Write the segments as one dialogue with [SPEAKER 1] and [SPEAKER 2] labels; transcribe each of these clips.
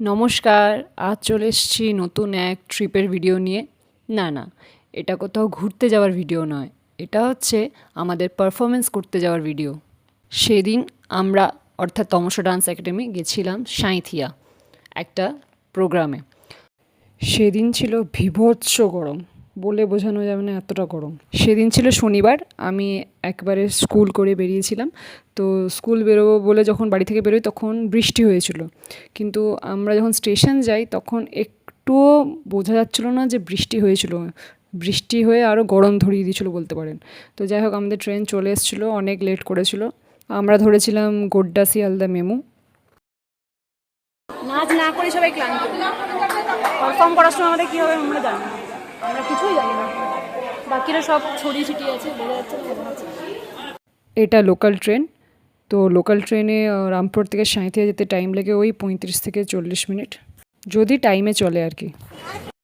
[SPEAKER 1] নমস্কার, আজ চলে এসেছি নতুন এক ট্রিপের ভিডিও নিয়ে। না না, এটা কোথাও ঘুরতে যাওয়ার ভিডিও নয়, এটা হচ্ছে আমাদের পারফরমেন্স করতে যাওয়ার ভিডিও। সেদিন আমরা, অর্থাৎ তমসা ডান্স একাডেমি, গেছিলাম সাঁইথিয়া, একটা প্রোগ্রামে। সেদিন ছিল বিভৎস গরম। বলে বোঝানো যাবে না এতটা গরম। সেদিন ছিল শনিবার, আমি একবারে স্কুল করে বেরিয়েছিলাম। তো স্কুল বেরোবো বলে যখন বাড়ি থেকে বেরোই তখন বৃষ্টি হয়েছিল। কিন্তু আমরা যখন স্টেশন যাই তখন একটুও বোঝা যাচ্ছিল না যে বৃষ্টি হয়েছিল। বৃষ্টি হয়ে আরও গরম ধরিয়ে দিয়েছিল বলতে পারেন। তো যাই হোক, আমাদের ট্রেন চলে এসেছিল, অনেক লেট করেছিল। আমরা ধরেছিলাম গোড্ডা শিয়ালদা মেমু।
[SPEAKER 2] নাচ না করে সবাই ক্লান্ত। পারফর্ম করার সময় আমাদের কী হবে আমরা জানি আমরা না বাকিরা সব ছড়িয়ে ছিটিয়ে আছে বোঝা যাচ্ছে।
[SPEAKER 1] এটা লোকাল ট্রেন তো লোকাল ট্রেনে রামপুর থেকে সাঁইথিয়া যেতে টাইম লাগে ওই পঁয়ত্রিশ থেকে চল্লিশ মিনিট যদি টাইমে চলে আর কি।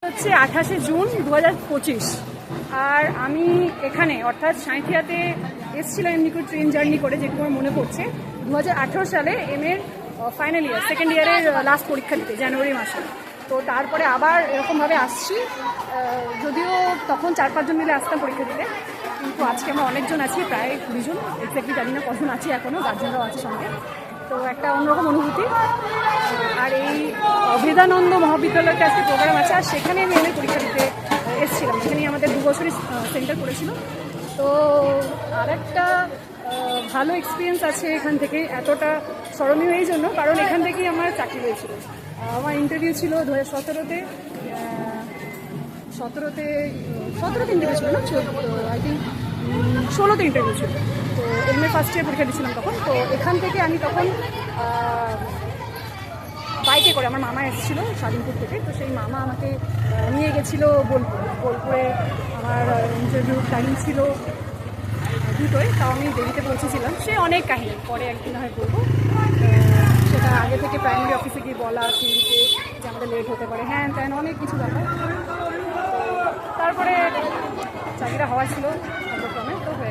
[SPEAKER 2] হচ্ছে আঠাশে জুন দু হাজার পঁচিশ। আর আমি এখানে অর্থাৎ সাঁইথিয়াতে এসেছিলাম এমনি করে ট্রেন জার্নি করে যেটুকু আমার মনে পড়ছে দু হাজার আঠেরো সালে এম এর ফাইনাল ইয়ার সেকেন্ড ইয়ারের লাস্ট পরীক্ষা দিতে জানুয়ারি মাসে। তো তারপরে আবার এরকমভাবে আসছি। যদিও তখন চার পাঁচজন মিলে আসতাম পরীক্ষা দিতে, কিন্তু আজকে আমরা অনেকজন আছি, প্রায় কুড়িজন। এক্স্যাক্টলি জানি না কজন আছি এখনও গার্জেনরাও আছে সঙ্গে। তো একটা অন্যরকম অনুভূতি। আর এই অভেদানন্দ মহাবিদ্যালয়তে আজকে প্রোগ্রাম আছে, আর সেখানে আমি এমএ পরীক্ষা দিতে এসেছিলাম। এখানেই আমাদের দু বছরই সেন্টার পড়েছিল তো আর একটা ভালো এক্সপিরিয়েন্স আছে এখান থেকে, এতটা স্মরণীয় এই জন্য, কারণ এখান থেকেই আমার চাকরি হয়েছিল। আমার ইন্টারভিউ ছিল দু হাজার সতেরোতে সতেরোতে সতেরোতে ইন্টারভিউ ছিল না আই থিঙ্ক ষোলোতে ইন্টারভিউ ছিল। তো এম এ ফার্স্ট ইয়ার পরীক্ষা দিয়েছিলাম তখন। তো এখান থেকে আমি তখন বাইকে করে আমার মামা এসেছিল স্বাধীনপুর থেকে। তো সেই মামা আমাকে নিয়ে গেছিল বোলপুর। বোলপুরে আমার ইন্টারভিউ টাইম ছিল দুটোই তাও আমি দেরিতে পৌঁছেছিলাম। সে অনেক কাহিনী, পরে একদিন হয় বলব। আগে থেকে প্রাইমারি অফিসে গিয়ে বলা টিভিতে যে আমাদের লেট হতে পারে। হ্যাঁ ত্যান অনেক কিছু ব্যাপার তারপরে চাকরিটা হওয়া ছিল তো হয়ে গেছে।